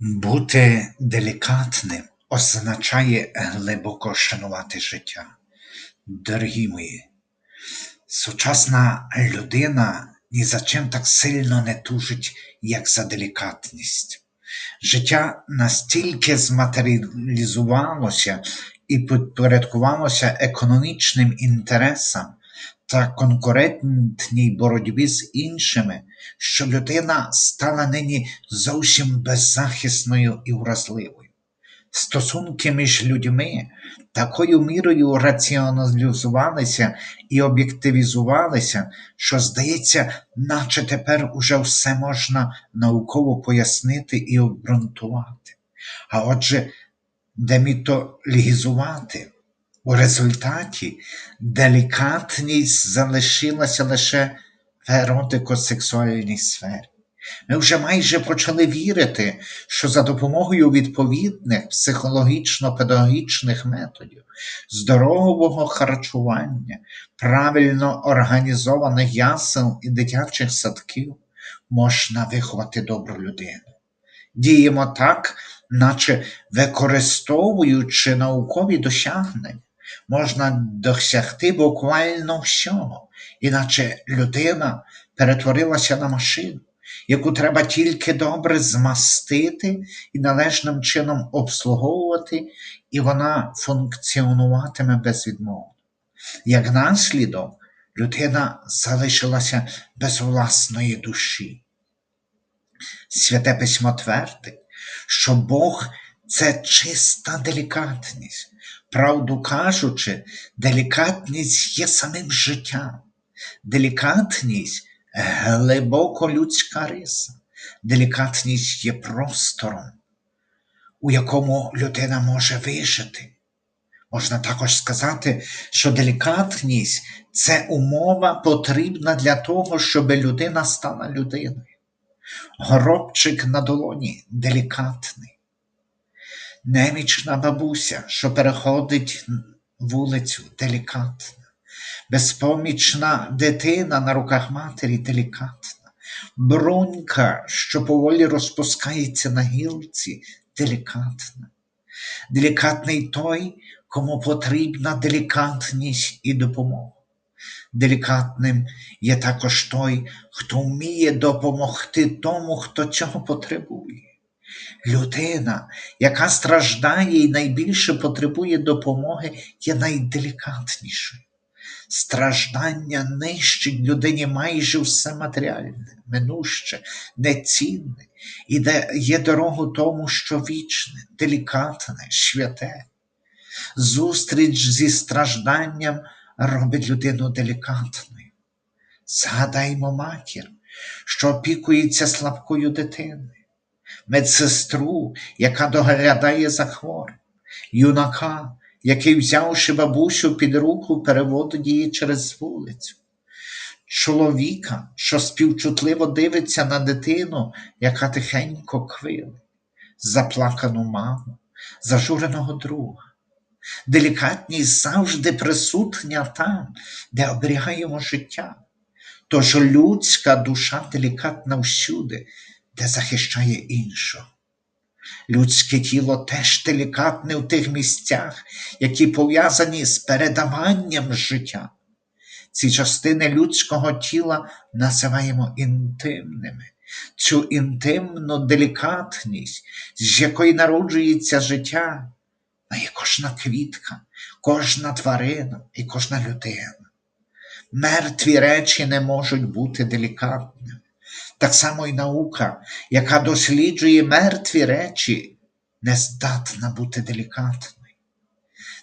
Бути делікатним означає глибоко шанувати життя. Дорогі мої, сучасна людина ні за чим так сильно не тужить, як за делікатність. Життя настільки зматеріалізувалося і підпорядкувалося економічним інтересам та конкурентній боротьбі з іншими, що людина стала нині зовсім беззахисною і вразливою. Стосунки між людьми такою мірою раціоналізувалися і об'єктивізувалися, що, здається, наче тепер уже все можна науково пояснити і обґрунтувати. А отже, демітологізувати. У результаті делікатність залишилася лише в еротико-сексуальній сфері. Ми вже майже почали вірити, що за допомогою відповідних психологічно-педагогічних методів, здорового харчування, правильно організованих ясел і дитячих садків можна виховати добру людину. Діємо так, наче використовуючи наукові досягнення, можна досягти буквально всього, іначе людина перетворилася на машину, яку треба тільки добре змастити і належним чином обслуговувати, і вона функціонуватиме безвідмовно. Як наслідок, людина залишилася без власної душі. Святе письмо твердить, що Бог це чиста делікатність. Правду кажучи, делікатність є самим життям. Делікатність глибоко людська риса. Делікатність є простором, у якому людина може вижити. Можна також сказати, що делікатність це умова потрібна для того, щоб людина стала людиною. Горобчик на долоні делікатний. Немічна бабуся, що переходить вулицю, делікатна, безпомічна дитина на руках матері делікатна, брунька, що поволі розпускається на гілці, делікатна. Делікатний той, кому потрібна делікатність і допомога. Делікатним є також той, хто вміє допомогти тому, хто цього потребує. Людина, яка страждає і найбільше потребує допомоги, є найделікатнішою. Страждання нищить людині майже все матеріальне, минуще, нецінне і дає дорогу тому, що вічне, делікатне, святе. Зустріч зі стражданням робить людину делікатною. Згадаймо матір, що опікується слабкою дитиною медсестру, яка доглядає за хворим, юнака, який, взявши бабусю під руку, переводить її через вулицю, чоловіка, що співчутливо дивиться на дитину, яка тихенько квилить, заплакану маму, зажуреного друга. Делікатність завжди присутня там, де оберігаємо життя. Тож людська душа делікатна всюди, де захищає іншого. Людське тіло теж делікатне в тих місцях, які пов'язані з передаванням життя. Ці частини людського тіла називаємо інтимними. Цю інтимну делікатність, з якої народжується життя, має кожна квітка, кожна тварина і кожна людина. Мертві речі не можуть бути делікатними. Так само й наука, яка досліджує мертві речі, не здатна бути делікатною.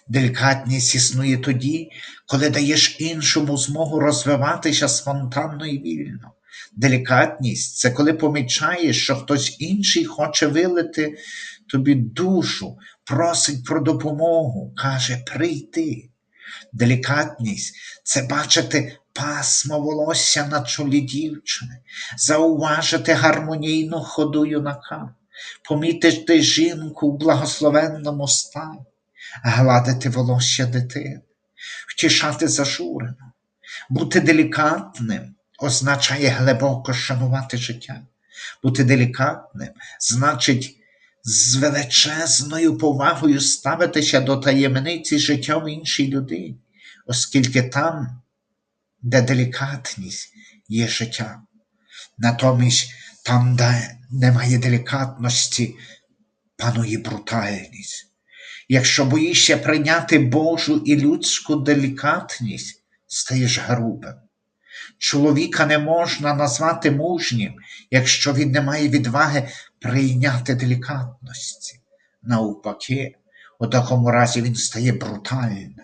Делікатність існує тоді, коли даєш іншому змогу розвиватися спонтанно і вільно. Делікатність це коли помічаєш, що хтось інший хоче вилити тобі душу, просить про допомогу, каже прийти. Делікатність це бачити пасмо волосся на чолі дівчини, зауважити гармонійну ходу юнака, помітити жінку в благословенному стані, гладити волосся дитини, втішати зажурену, бути делікатним означає глибоко шанувати життя. Бути делікатним значить з величезною повагою ставитися до таємниці життя в іншій людині, оскільки там, де делікатність є життя. Натомість там, де немає делікатності, панує брутальність. Якщо боїшся прийняти Божу і людську делікатність, стаєш грубим. Чоловіка не можна назвати мужнім, якщо він не має відваги прийняти делікатності. Навпаки, у такому разі він стає брутальним.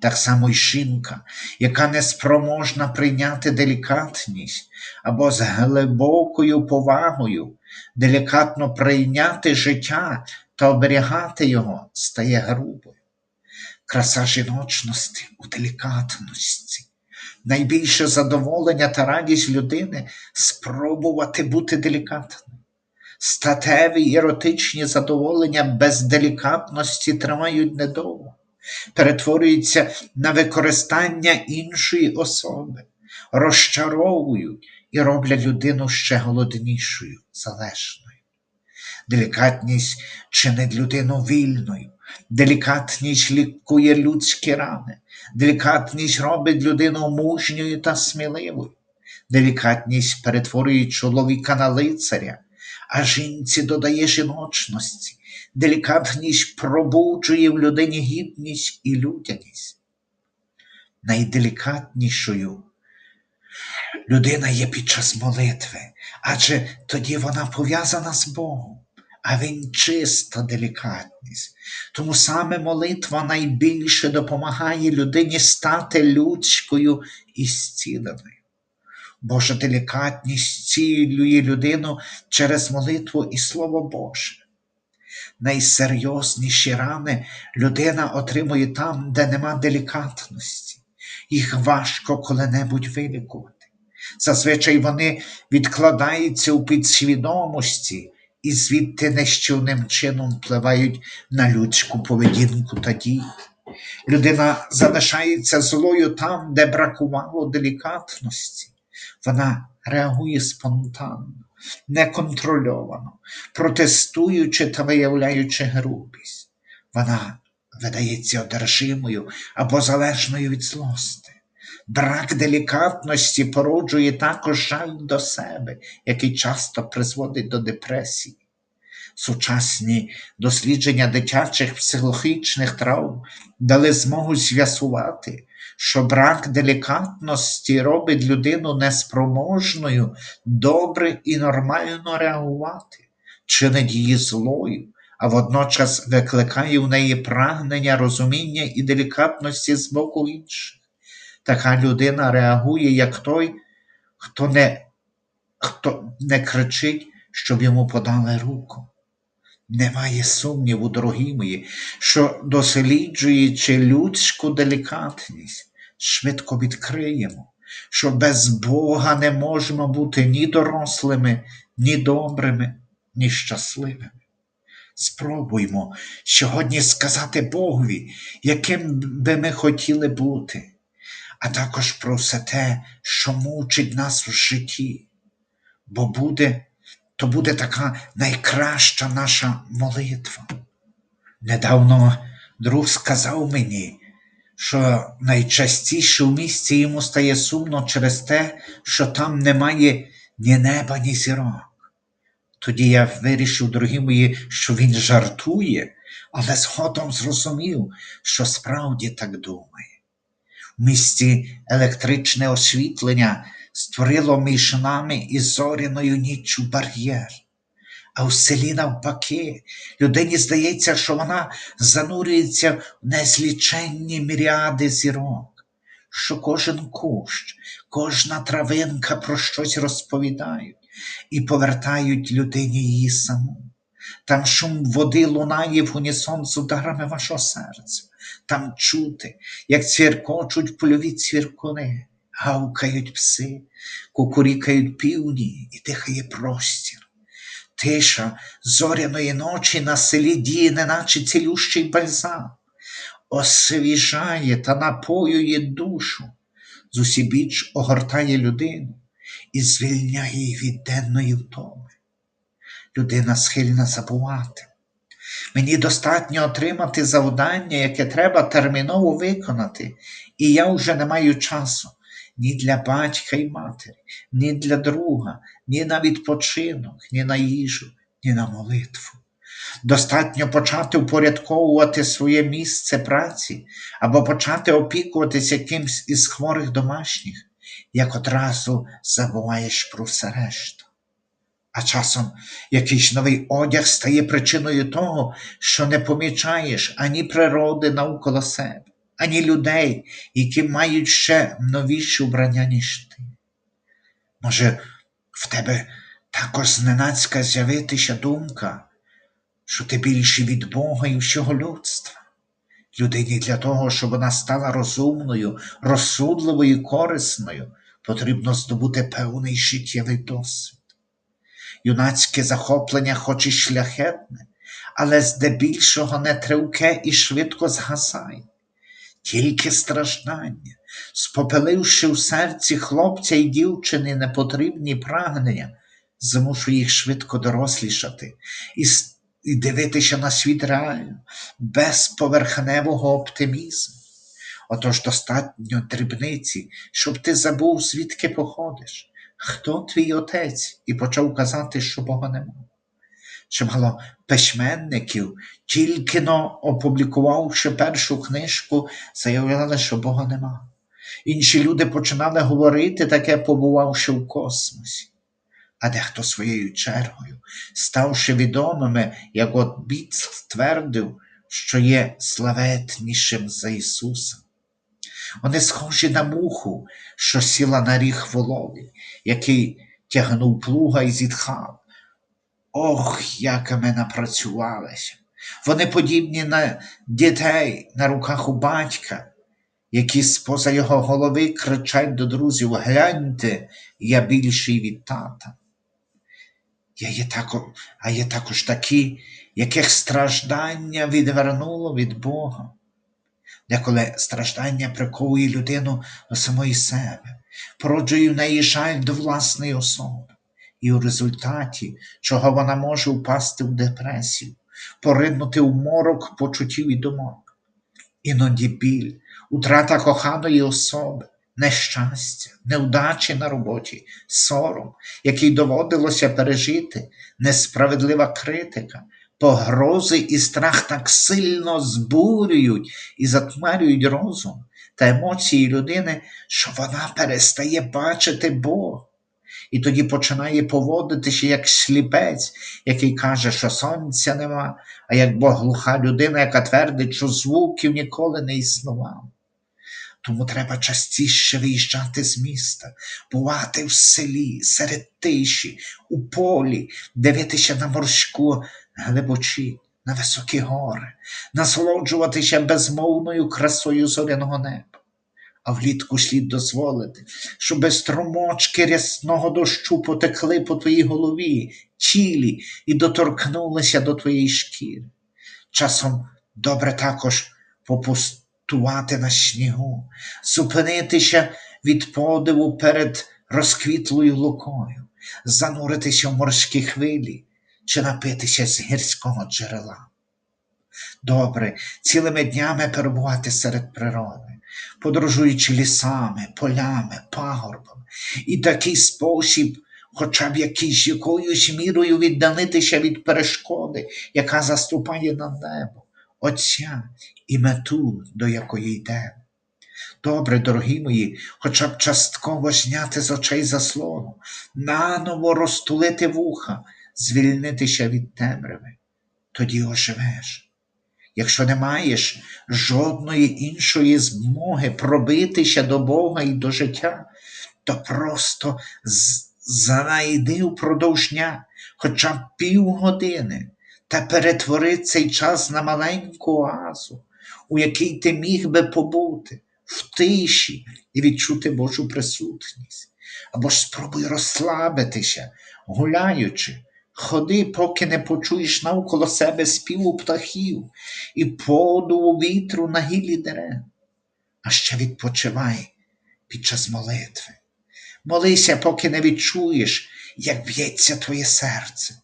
Так само й жінка, яка не спроможна прийняти делікатність або з глибокою повагою делікатно прийняти життя та оберігати його, стає грубою. Краса жіночності у делікатності. Найбільше задоволення та радість людини спробувати бути делікатним. Статеві еротичні задоволення без делікатності тривають недовго, перетворюються на використання іншої особи, розчаровують і роблять людину ще голоднішою, залежною. Делікатність чинить людину вільною, делікатність лікує людські рани, делікатність робить людину мужньою та сміливою, делікатність перетворює чоловіка на лицаря, а жінці додає жіночності, делікатність пробуджує в людині гідність і людяність. Найделікатнішою людина є під час молитви, адже тоді вона пов'язана з Богом, а він чиста делікатність. Тому саме молитва найбільше допомагає людині стати людською і зціленою. Божа делікатність зцілює людину через молитву і Слово Боже. Найсерйозніші рани людина отримує там, де нема делікатності. Їх важко коли-небудь вилікувати. Зазвичай вони відкладаються у підсвідомості і звідти нещівним чином впливають на людську поведінку та дії. Людина залишається злою там, де бракувало делікатності. Вона реагує спонтанно, неконтрольовано, протестуючи та виявляючи грубість. Вона видається одержимою або залежною від злости. Брак делікатності породжує також жаль до себе, який часто призводить до депресії. Сучасні дослідження дитячих психологічних травм дали змогу з'ясувати, що брак делікатності робить людину неспроможною добре і нормально реагувати, чинить її злою, а водночас викликає в неї прагнення розуміння і делікатності з боку інших. Така людина реагує, як той, хто не, хто не кричить, щоб йому подали руку. Немає сумніву, дорогі мої, що досліджуючи людську делікатність, швидко відкриємо, що без Бога не можемо бути ні дорослими, ні добрими, ні щасливими. Спробуймо сьогодні сказати Богові, яким би ми хотіли бути, а також про все те, що мучить нас в житті, бо буде то буде така найкраща наша молитва. Недавно друг сказав мені, що найчастіше в місті йому стає сумно через те, що там немає ні неба, ні зірок. Тоді я вирішив, дорогі мої, що він жартує, але згодом зрозумів, що справді так думає. В місті електричне освітлення створило між нами і зоряною ніччю бар'єр. А в селі навпаки, людині здається, що вона занурюється в незліченні міріади зірок, що кожен кущ, кожна травинка про щось розповідають і повертають людині її саму. Там шум води лунає в унісон з ударами вашого серця, там чути, як цвіркочуть польові цвіркуни гавкають пси, кукурікають півні і дихає простір. Тиша зоряної ночі на селі діє, неначе цілющий бальзам, освіжає та напоює душу, зусібіч огортає людину і звільняє її від денної втоми. Людина схильна забувати, Мені достатньо отримати завдання, яке треба терміново виконати, і я вже не маю часу ні для батька і матері, ні для друга, ні на відпочинок, ні на їжу, ні на молитву. Достатньо почати упорядковувати своє місце праці або почати опікуватися якимсь із хворих домашніх, як одразу забуваєш про все решту. А часом якийсь новий одяг стає причиною того, що не помічаєш ані природи навколо себе, ані людей, які мають ще новіші вбрання, ніж ти. Може, в тебе також зненацька з'явитися думка, що ти більший від Бога і всього людства. Людині для того, щоб вона стала розумною, розсудливою і корисною, потрібно здобути певний життєвий досвід. Юнацьке захоплення хоч і шляхетне, але здебільшого не тривке і швидко згасає. Тільки страждання, спопиливши в серці хлопця і дівчини непотрібні прагнення, змушує їх швидко дорослішати і, і дивитися на світ реально, без поверхневого оптимізму. Отож достатньо дрібниці, щоб ти забув, звідки походиш, хто твій отець, і почав казати, що Бога нема. Чимало письменників, тільки но опублікувавши першу книжку, заявляли, що Бога нема. Інші люди починали говорити таке, побувавши в космосі. А дехто своєю чергою, ставши відомими, як от Біт ствердив, що є славетнішим за Ісуса. Вони схожі на муху, що сіла на ріг волові, який тягнув плуга і зітхав. Ох, як ми напрацювалися. Вони подібні на дітей на руках у батька, які з-поза його голови кричать до друзів: гляньте, я більший від тата. Я є тако, а є також такі, яких страждання відвернуло від Бога. Деколи страждання приковує людину до самої себе, породжує в неї жаль до власної особи, і у результаті, чого вона може впасти в депресію, поринути в морок почуттів і думок. Іноді біль, утрата коханої особи, нещастя, невдачі на роботі, сором, який доводилося пережити, несправедлива критика, погрози і страх так сильно збурюють і затмарюють розум та емоції людини, що вона перестає бачити Бога. І тоді починає поводитися як сліпець, який каже, що сонця нема, а як Бог глуха людина, яка твердить, що звуків ніколи не існував. Тому треба частіше виїжджати з міста, бувати в селі, серед тиші, у полі, дивитися на морську глибочі, на високі гори, насолоджуватися безмовною красою зоряного неба. А влітку слід дозволити, щоб струмочки рясного дощу потекли по твоїй голові, тілі і доторкнулися до твоєї шкіри. Часом добре також попустувати на снігу, зупинитися від подиву перед розквітлою лукою, зануритися в морські хвилі чи напитися з гірського джерела. Добре цілими днями перебувати серед природи, подорожуючи лісами, полями, пагорбами, і такий спосіб, хоча б якийсь якоюсь мірою віддалитися від перешкоди, яка заступає на небо, Отця і мету, до якої йде. Добре, дорогі мої, хоча б частково зняти з очей заслону, наново розтулити вуха, звільнитися від темряви. Тоді оживеш. Якщо не маєш жодної іншої змоги пробитися до Бога і до життя, то просто знайди впродовж дня хоча б півгодини та перетвори цей час на маленьку оазу, у якій ти міг би побути в тиші і відчути Божу присутність. Або ж спробуй розслабитися, гуляючи, ходи, поки не почуєш навколо себе співу птахів і подуву вітру на гілі дерев. А ще відпочивай під час молитви. Молися, поки не відчуєш, як б'ється твоє серце,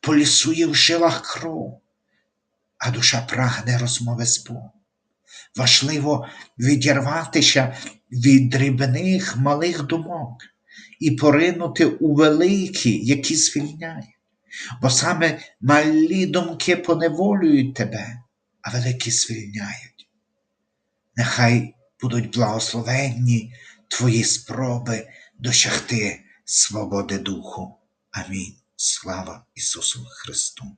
полісує в жилах кров. а душа прагне розмови з Богом. Важливо відірватися від дрібних малих думок і поринути у великі, які звільняють. Бо саме малі думки поневолюють тебе, а великі звільняють. Нехай будуть благословенні твої спроби досягти свободи духу. Амінь. Слава Ісусу Христу!